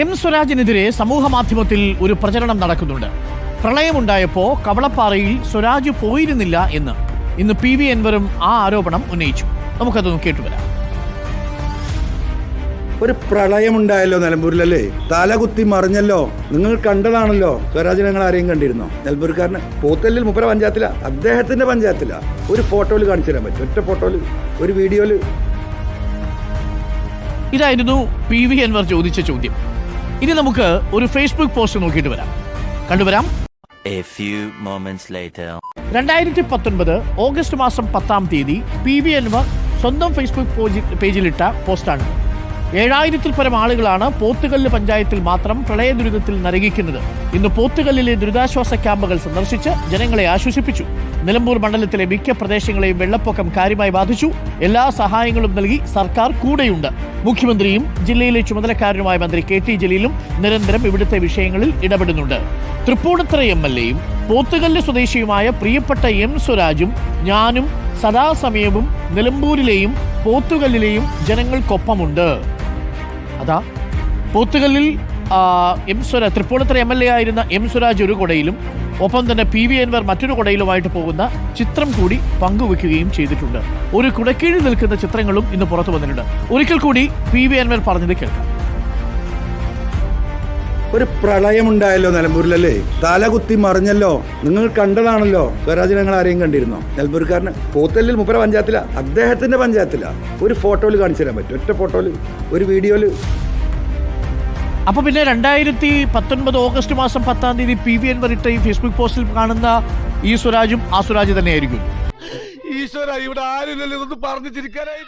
M സ്വരാജിനെതിരെ സമൂഹ മാധ്യമത്തിൽ ഒരു പ്രചരണം നടക്കുന്നുണ്ട്. പ്രളയമുണ്ടായപ്പോ കവളപ്പാറയിൽ സ്വരാജ് പോയിരുന്നില്ല എന്ന്. ഇന്ന് പി വി എൻവറും ആ ആരോപണം ഉന്നയിച്ചു. നമുക്കതൊന്ന് കേട്ടുവരാം. ഒരു പ്രളയമുണ്ടായല്ലോ നിലമ്പൂരിലല്ലേ? തലകുത്തി മറിഞ്ഞല്ലോ. നിങ്ങൾ കണ്ടതാണല്ലോ. സ്വരാജ് ഞങ്ങൾ ആരെയും കണ്ടിരുന്നോ? നിലമ്പൂർക്കാരന്. പോത്തല്ലിൽ മുപ്പര പഞ്ചായത്തില. അദ്ദേഹത്തിന്റെ പഞ്ചായത്തില. ഒരു ഫോട്ടോയിൽ കാണിച്ചു തരാൻ പറ്റും. ഒറ്റ ഫോട്ടോയിൽ. ഒരു വീഡിയോയിൽ. ഇതായിരുന്നു പി വി എൻവർ ചോദിച്ച ചോദ്യം. ഇനി നമുക്ക് ഒരു ഫേസ്ബുക്ക് പോസ്റ്റ് നോക്കിയിട്ട് വരാം. കണ്ടുവരാം. A few moments later. രണ്ടായിരത്തി പത്തൊൻപത് ഓഗസ്റ്റ് മാസം പത്താം തീയതി പി വി എൻവർ സ്വന്തം ഫേസ്ബുക്ക് പോജി- പേജിലിട്ട പോസ്റ്റാണ് ഏഴായിരത്തിൽ പരം ആളുകളാണ് പോത്തുകല്ല് പഞ്ചായത്തിൽ മാത്രം പ്രളയ ദുരിതത്തിൽ നരകിക്കുന്നത്. ഇന്ന് പോത്തുകല്ലിലെ ദുരിതാശ്വാസ ക്യാമ്പുകൾ സന്ദർശിച്ച് ജനങ്ങളെ ആശ്വസിപ്പിച്ചു. നിലമ്പൂർ മണ്ഡലത്തിലെ മിക്ക പ്രദേശങ്ങളെയും വെള്ളപ്പൊക്കം കാര്യമായി ബാധിച്ചു. എല്ലാ സഹായങ്ങളും നൽകി സർക്കാർ കൂടെയുണ്ട്. മുഖ്യമന്ത്രിയും ജില്ലയിലെ ചുമതലക്കാരനുമായ മന്ത്രി കെ ടി ജലീലും നിരന്തരം ഇവിടുത്തെ വിഷയങ്ങളിൽ ഇടപെടുന്നുണ്ട്. തൃപ്പൂണിത്തറ എം എൽ എയും പോത്തുകല്ല് സ്വദേശിയുമായ പ്രിയപ്പെട്ട എം സ്വരാജും ഞാനും സദാസമയവും നിലമ്പൂരിലെയും പോത്തുകല്ലിലെയും ജനങ്ങൾക്കൊപ്പമുണ്ട്. അതാ. പോത്തുകല്ലിൽ M Sura Tripunithura M L A ആയിരുന്ന എം സുരാജ് ഒരു കൊടയിലും ഒപ്പം തന്നെ പി വി എൻവർ മറ്റൊരു കുടയിലുമായിട്ട് പോകുന്ന ചിത്രം കൂടി പങ്കുവെക്കുകയും ചെയ്തിട്ടുണ്ട്. ഒരു കുടക്കീഴിൽ നിൽക്കുന്ന ചിത്രങ്ങളും ഇന്ന് പുറത്തു വന്നിട്ടുണ്ട്. ഒരിക്കൽ കൂടി പി വി എൻവർ പറഞ്ഞത് കേൾക്കാം. ഒരു പ്രളയമുണ്ടായല്ലോ നിലമ്പൂരിലല്ലേ? തലകുത്തി മറിഞ്ഞല്ലോ. നിങ്ങൾ കണ്ടതാണല്ലോ. സ്വരാജ് ഞങ്ങൾ ആരെയും കണ്ടിരുന്നോ? നിലമ്പൂർക്കാരന് പോത്തല്ലിൽ മുപ്പര പഞ്ചായത്തില. അദ്ദേഹത്തിന്റെ പഞ്ചായത്തില. ഒരു ഫോട്ടോയിൽ കാണിച്ചു തരാൻ പറ്റും. ഒറ്റ ഫോട്ടോയിൽ ഒരു വീഡിയോയിൽ. അപ്പൊ പിന്നെ രണ്ടായിരത്തി പത്തൊൻപത് ഓഗസ്റ്റ് മാസം പത്താം തീയതി പി വി എൻവർ ഇട്ട ഈ ഫേസ്ബുക്ക് പോസ്റ്റിൽ കാണുന്ന ഈ സ്വരാജും ആ സ്വരാജ് തന്നെയായിരിക്കും. ഈശ്വര ഇവിടെ ആരും പറഞ്ഞു ചിരിക്കാനായി